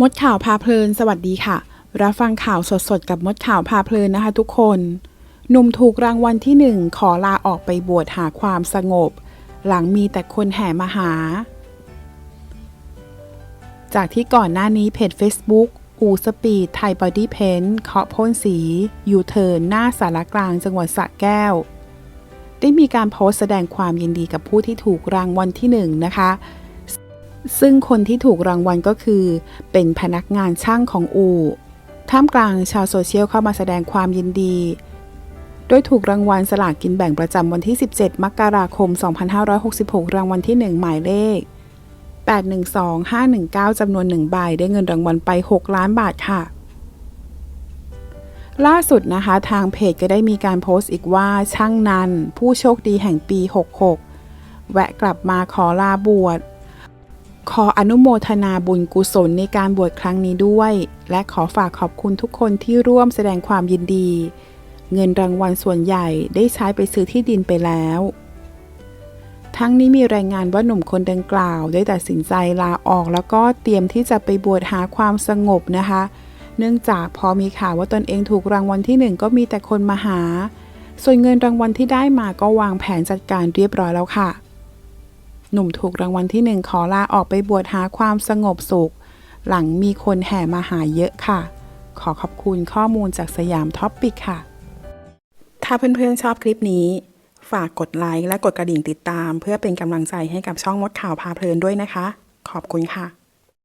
มดข่าวพาเพลิน สวัสดีค่ะ รับฟังข่าวสดๆ กับมดข่าวพาเพลินนะคะทุกคน หนุ่มถูกรางวัลที่หนึ่งขอลาออกไปบวชหาความสงบ หลังมีแต่คนแห่มาหา จากที่ก่อนหน้านี้เพจ Facebook อูสปีดไทยบอดี้เพนเคาะพ่นสี ยูเทิร์นหน้าสารกลางจังหวัดสระแก้ว ได้มีการโพสต์แสดงความยินดีกับผู้ที่ถูกรางวัลที่หนึ่งนะคะ ซึ่งคนที่ถูกรางวัลก็คือ เป็นพนักงานช่างของอู่ท่ามกลางชาวโซเชียลเข้ามาแสดงความยินดี โดยถูกรางวัลสลากกินแบ่งประจำวันที่ 17 มกราคม 2566 รางวัลที่ 1 หมายเลข 812519 จำนวน 1 ใบ ได้เงินรางวัลไป 6 ล้านบาทค่ะ ล่าสุดนะคะ ทางเพจก็ได้มีการโพสต์อีกว่าช่างนัน ผู้โชคดีแห่งปี 66 แวะกลับมาขอลาบวช ขออนุโมทนาบุญกุศลในการบวชครั้งนี้ด้วย และขอฝากขอบคุณทุกคนที่ร่วมแสดงความยินดี เงินรางวัลส่วนใหญ่ได้ใช้ไปซื้อที่ดินไปแล้ว ทั้งนี้มีรายงานว่าหนุ่มคนดังกล่าวได้ตัดสินใจลาออกแล้วก็เตรียมที่จะไปบวชหาความสงบนะคะ เนื่องจากพอมีข่าวว่าตนเองถูกรางวัลที่หนึ่งก็มีแต่คนมาหา ส่วนเงินรางวัลที่ได้มาก็วางแผนจัดการเรียบร้อยแล้วค่ะ หนุ่มถูกรางวัลที่หนึ่งขอลาออกไปบวชหาความสงบสุข หลังมีคนแห่มาหาเยอะค่ะ ขอขอบคุณข้อมูลจากสยามท็อปปิกค่ะ ถ้าเพื่อนๆชอบคลิปนี้ ฝากกดไลค์และกดกระดิ่งติดตาม เพื่อเป็นกำลังใจให้กับช่องมดข่าวพาเพลินด้วยนะคะ ขอบคุณค่ะ